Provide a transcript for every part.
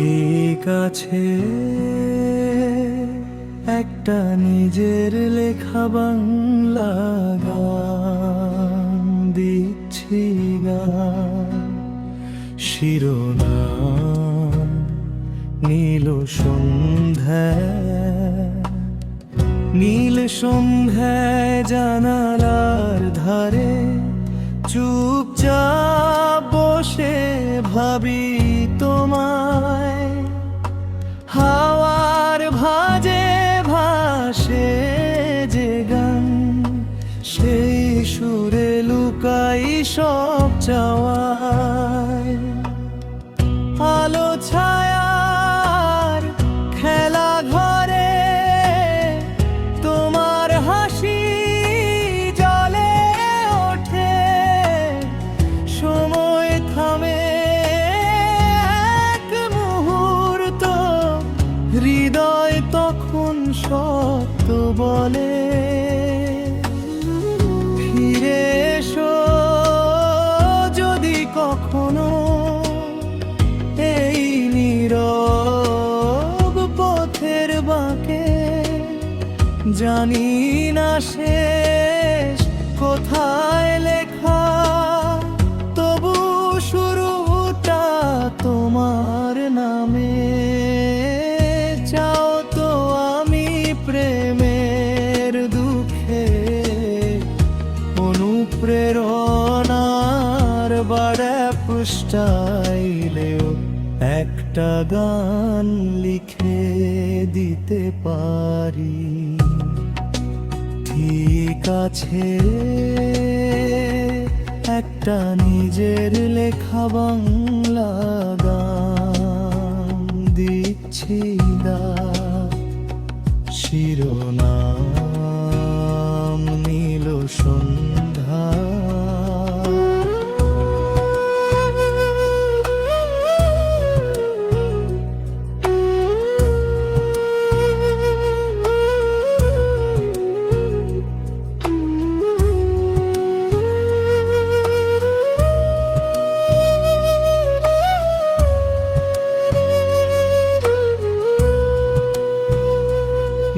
ঠিক আছে। একটা নিজের লেখা বাংলা গান দিচ্ছি গান শিরোনাম নীল সন্ধ্যা নীল সন্ধ্যায় জানালার ধারে চুপচাপ বসে ভাবি তোমায়। হাওয়ার ভাজে ভাসে যে গান সেই সুরে লুকাই সব চাওয়ায় তখন সত্য বলে? ফিরে এসো যদি কখনো এই নীরব পথের বাঁকে। জানি না শেষ কোথায় বাড়া পুষ্টাইলেও একটা গান লিখে দিতে পারি। ঠিক আছে, একটা নিজের লেখা বাংলা গান দিচ্ছি দা শিরোনাম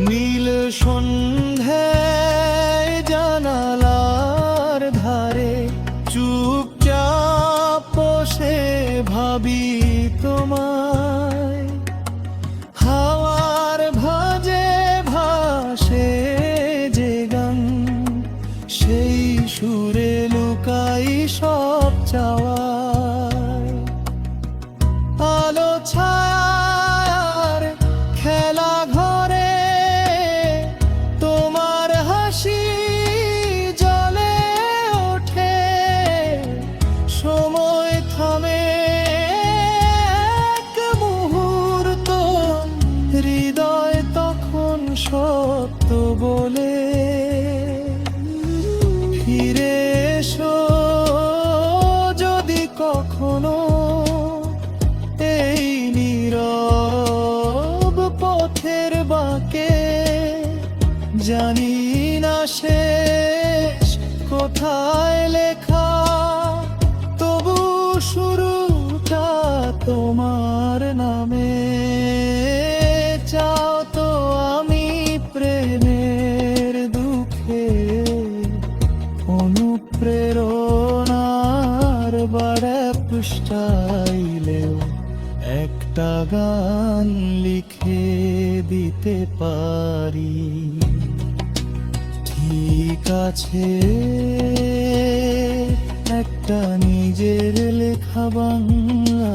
নীল সন্ধে জানালার ধারে চুপচাপ সে ভাবি তোমায় সত্য বলে ফিরে এসো। যদি কখনো এই নীরব পথের বাঁকে জানি না শেষ কোথায় লেখা, তবু শুরুটা তোমার নামে। অনুপ্রেরণার বারে পুষ্টাইলেও একটা গান লিখে দিতে পারি। ঠিক আছে একটা নিজের লেখা বাংলা